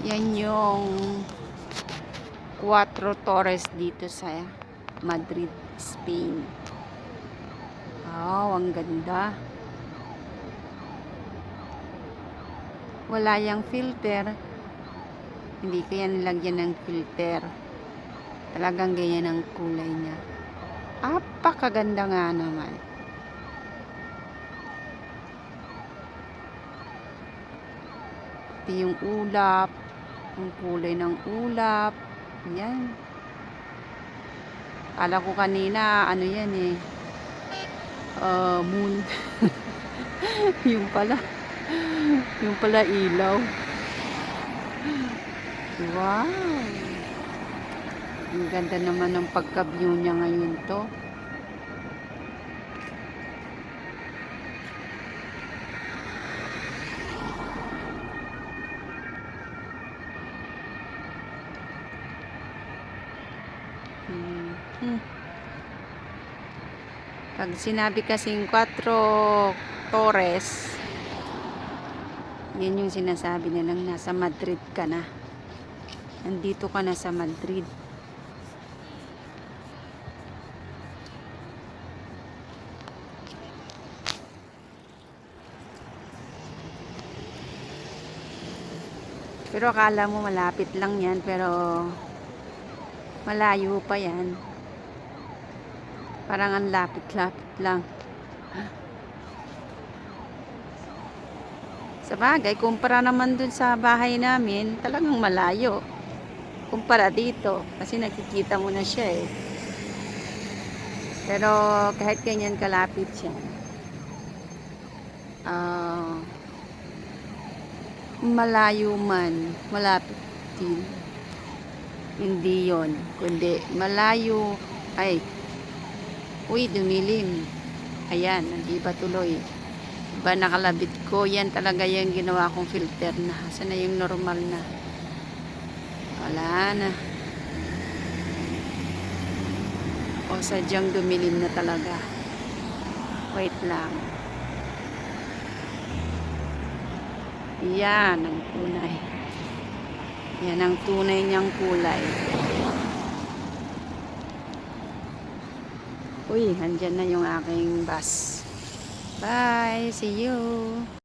Yan yung Cuatro Torres dito sa Madrid, Spain. Wow, ang ganda. Wala yung filter. Hindi ko yan nilagyan ng filter. Talagang ganyan ang kulay niya. Apakaganda nga naman. Ito yung ulap. Ang kulay ng ulap. Yan. Kala ko kanina, ano yan eh. Uh, moon. yung pala. Yung pala ilaw. Wow. Ang ganda naman ng pagka-view niya ngayon to. Hmm. Hmm. Pag sinabi kasing 4 Torres, yan yung sinasabi nilang nasa Madrid ka na. Nandito ka na sa Madrid. Pero akala mo malapit lang yan, pero malayo pa yan. Parang ang lapit-lapit lang. Sa bagay, kumpara naman dun sa bahay namin, talagang malayo. Kumpara dito, kasi nakikita mo na siya eh. Pero kahit ganyan kalapit siya, ah, malayo man, malapit din. Hindi yon kundi malayo, ay, uy, dumilim. Ayan, hindi ba tuloy? Ba nakalabit ko, yan talaga yung ginawa kong filter na. Sana yung normal na. Wala na. O sadyang dumilim na talaga. Wait lang. Yan ang tunay. Yan ang tunay niyang kulay. Uy, andyan na yung aking bus. Bye! See you!